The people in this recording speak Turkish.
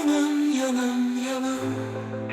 yanım yanım yanım.